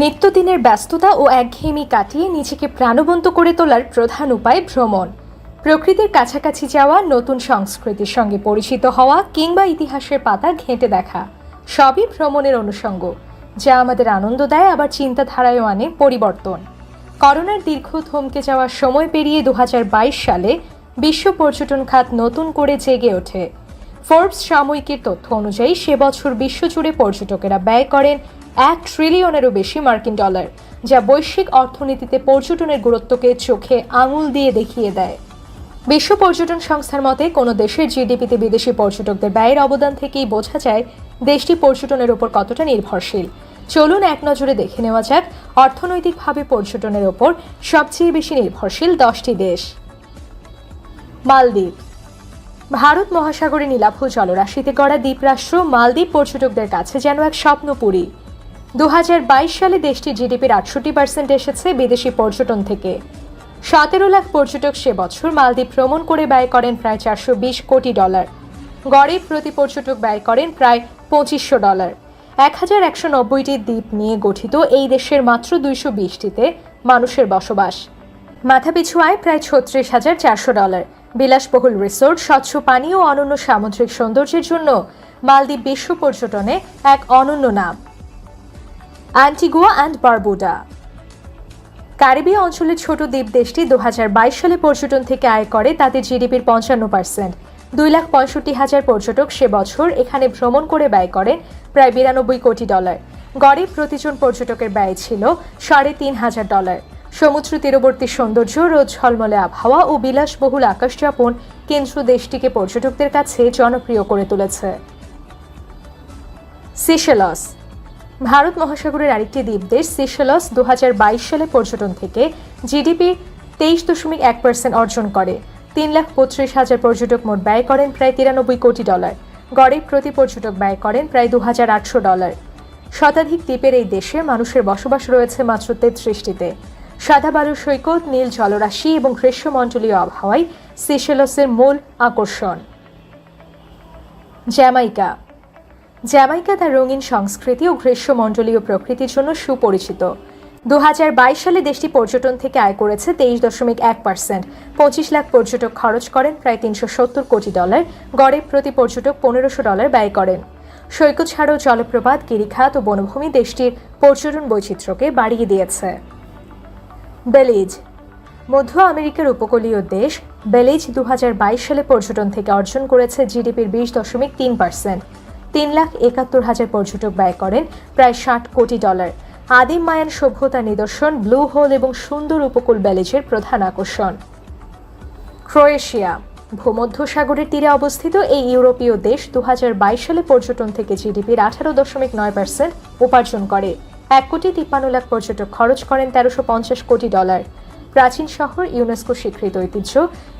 নিত্যদিনের ব্যস্ততা ও একঘেয়েমি কাটিয়ে নিজেকে প্রাণবন্ত করে তোলার প্রধান উপায় ভ্রমণ। প্রকৃতির কাছাকাছি যাওয়া, নতুন সংস্কৃতির সঙ্গে পরিচিত হওয়া কিংবা ইতিহাসের পাতা ঘেঁটে দেখা, সবই ভ্রমণের অনুষঙ্গ, যা আমাদের আনন্দ দেয়, আবার চিন্তাধারায়ও আনে পরিবর্তন। করোনার দীর্ঘ থমকে যাওয়ার সময় পেরিয়ে দু হাজার বাইশ সালে বিশ্ব পর্যটন খাত নতুন করে জেগে ওঠে। ফোর্বস সাময়িকীর তথ্য অনুযায়ী, সে বছর বিশ্বজুড়ে পর্যটকেরা ব্যয় করেন এক ট্রিলিয়নেরও বেশি মার্কিন ডলার, যা বৈশ্বিক অর্থনীতিতে পর্যটনের গুরুত্বকে চোখে আঙুল দিয়ে দেখিয়ে দেয়। বিশ্ব পর্যটন সংস্থার মতে, কোনো দেশের জিডিপিতে বিদেশি পর্যটকদের ব্যয়ের অবদান থেকেই বোঝা যায় দেশটি পর্যটনের ওপর কতটা নির্ভরশীল। চলুন এক নজরে দেখে নেওয়া যাক, অর্থনৈতিকভাবে পর্যটনের ওপর সবচেয়ে বেশি নির্ভরশীল দশটি দেশ। মালদ্বীপ ভারত মহাসাগরে নীলাভ জলরাশিতে গড়া দ্বীপরাষ্ট্র মালদ্বীপ পর্যটকদের কাছে যেন এক স্বপ্নপুরী। দু হাজার বাইশ সালে দেশটির জিডিপির আটষট্টি পার্সেন্ট এসেছে বিদেশি পর্যটন থেকে। সতেরো লাখ পর্যটক সে বছর মালদ্বীপ ভ্রমণ করে ব্যয় করেন প্রায় চারশো বিশ কোটি ডলার। গড়ে প্রতি পর্যটক ব্যয় করেন প্রায় পঁচিশশো ডলার। এক হাজার একশো নব্বইটি দ্বীপ নিয়ে গঠিত এই দেশের মাত্র দুইশো বিশটিতে মানুষের বসবাস। মাথাপিছু আয় প্রায় ছত্রিশ হাজার চারশো ডলার। বিলাসবহুল রিসোর্ট, স্বচ্ছ পানি ও অনন্য সামুদ্রিক সৌন্দর্যের জন্য মালদ্বীপ বিশ্ব পর্যটনে এক অনন্য নাম। Antigua and Barbuda. ক্যারিবীয় অঞ্চলের ছোট দ্বীপ দেশটি দু হাজার বাইশ সালে পর্যটন থেকে আয় করে তাদের জিডিপির পঞ্চান্ন পার্সেন্ট দুই লাখ পঁয়ষট্টি হাজার পর্যটক সে বছর এখানে ভ্রমণ করে ব্যয় করেন প্রায় বিরানব্বই কোটি ডলার। গড়ে প্রতিজন পর্যটকের ব্যয় ছিল সাড়ে তিন হাজার ডলার। সমুদ্র তীরবর্তী সৌন্দর্য, রোজ ঝলমলে আবহাওয়া ও বিলাসবহুল আকাশযাপন কেন্দ্র দেশটিকে পর্যটকদের কাছে জনপ্রিয় করে তুলেছে। সিশেলস ভারত মহাসাগরের আরেকটি দ্বীপ দেশ সিশেলস দু সালে পর্যটন থেকে জিডিপি তেইশ দশমিক এক পার্সেন্ট অর্জন করে। তিন লাখ পঁচিশ হাজার পর্যটক মোট ব্যয় করেন প্রায় তিরানব্বই কোটি ডলার। গড়ে প্রতি পর্যটক ব্যয় করেন প্রায় দু হাজার আটশো ডলার। শতাধিক দ্বীপের এই দেশে মানুষের বসবাস রয়েছে মাত্র তেত্রিশটিতে। সাদা বালু সৈকত, নীল জলরাশি এবং গ্রীষ্মমণ্ডলীয় আবহাওয়ায় সিশেলসের মূল আকর্ষণ। জ্যামাইকা। জ্যামাইকা তার রঙিন সংস্কৃতি ও গ্রীষ্মমণ্ডলীয় প্রকৃতির জন্য সুপরিচিত। দু হাজার বাইশ সালে দেশটি পর্যটন থেকে আয় করেছে তেইশ দশমিক এক পার্সেন্ট। পঁচিশ লাখ পর্যটক খরচ করেন, প্রায় তিনশো সত্তর কোটি ডলার। গড়ে প্রতি পর্যটক পনেরোশো ডলার ব্যয় করেন। সৈকত ছাড়াও জলপ্রপাত, গিরিখাত ও বনভূমি দেশটির পর্যটন বৈচিত্র্যকে বাড়িয়ে দিয়েছে। বেলিজ। মধ্য আমেরিকার উপকূলীয় দেশ, বেলিজ দু হাজার বাইশ সালে পর্যটন থেকে অর্জন করেছে জিডিপির বিশ দশমিক তিন পার্সেন্ট। তিন লাখ একাত্তর হাজার পর্যটক ব্যয় করেন প্রায় ষাট কোটি ডলার। আদিম মায়ান সভ্যতা নিদর্শন, ব্লু হোল এবং সুন্দর উপকূল ব্যালেজের প্রধান আকর্ষণ। ক্রোয়েশিয়া। ভূমধ্য সাগরের তীরে অবস্থিত এই ইউরোপীয় দেশ দু হাজার বাইশ সালে পর্যটন থেকে জিডিপির আঠারো দশমিক নয় পার্সেন্ট উপার্জন করে। এক কোটি তিপ্পান্ন লাখ পর্যটক খরচ করেন তেরোশো পঞ্চাশ কোটি ডলার। প্রাচীন শহর ইউনেস্কো স্বীকৃত ঐতিহ্য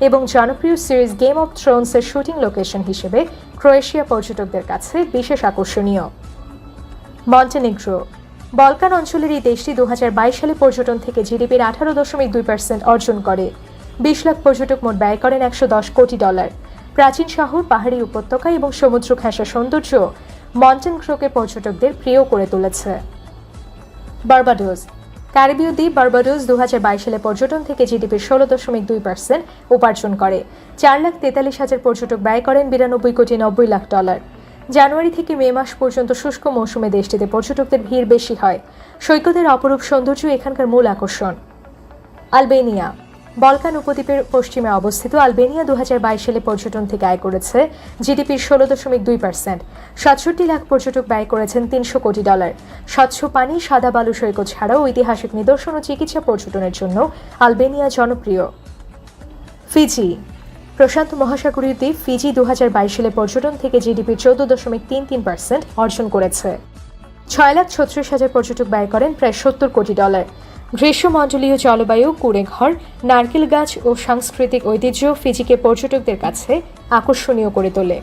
এবং জনপ্রিয় সিরিজ গেম অফ থ্রোনসের শুটিং লোকেশন হিসেবে ক্রোয়েশিয়া পর্যটকদের কাছে বিশেষ আকর্ষণীয়। মন্টেনিগ্রো, বলকান অঞ্চলের এই দেশটি দু হাজার বাইশ সালে পর্যটন থেকে জিডিপির আঠারো দশমিক দুই পার্সেন্ট অর্জন করে। বিশ লাখ পর্যটক মোট ব্যয় করেন একশো দশ কোটি ডলার। প্রাচীন শহর, পাহাড়ি উপত্যকা এবং সমুদ্র ঘেঁষা সৌন্দর্য মন্টেনগ্রোকে পর্যটকদের প্রিয় করে তুলেছে। বার্বাডোস। ক্যারিবীয় দ্বীপ বার্বাডোস দু হাজার বাইশ সালে পর্যটন থেকে জিডিপির ষোলো দশমিক দুই পার্সেন্ট উপার্জন করে। চার লাখ তেতাল্লিশ হাজার পর্যটক ব্যয় করেন বিরানব্বই কোটি নব্বই লাখ ডলার। জানুয়ারি থেকে মে মাস পর্যন্ত শুষ্ক মৌসুমে দেশটিতে পর্যটকদের ভিড় বেশি হয়। সৈকতের অপরূপ সৌন্দর্য এখানকার মূল আকর্ষণ। আলবেনিয়া। বলকান উপদ্বীপের পশ্চিমে অবস্থিত আলবেনিয়া দুহাজার বাইশ সালে পর্যটন থেকে আয় করেছে জিডিপির ষোলো দশমিক দুই পার্সেন্ট। সাতষট্টি লাখ পর্যটক ব্যয় করেছেন তিনশো কোটি ডলার। স্বচ্ছ পানি, সাদা বালু সৈকত ছাড়াও ঐতিহাসিক নিদর্শন ও চিকিৎসা পর্যটনের জন্য আলবেনিয়া জনপ্রিয়। ফিজি। প্রশান্ত মহাসাগরীয় দ্বীপ ফিজি দুহাজার বাইশ সালে পর্যটন থেকে জিডিপির চৌদ্দ দশমিক তিন তিন পার্সেন্ট অর্জন করেছে। ছয় লাখ ছত্রিশ হাজার পর্যটক ব্যয় করেন প্রায় সত্তর কোটি ডলার। গ্রীষ্মমণ্ডলীয় জলবায়ু কুড়েঘর নারকেল গাছ ও সাংস্কৃতিক ঐতিহ্য ফিজিকে পর্যটকদের কাছে আকর্ষণীয় করে তোলে।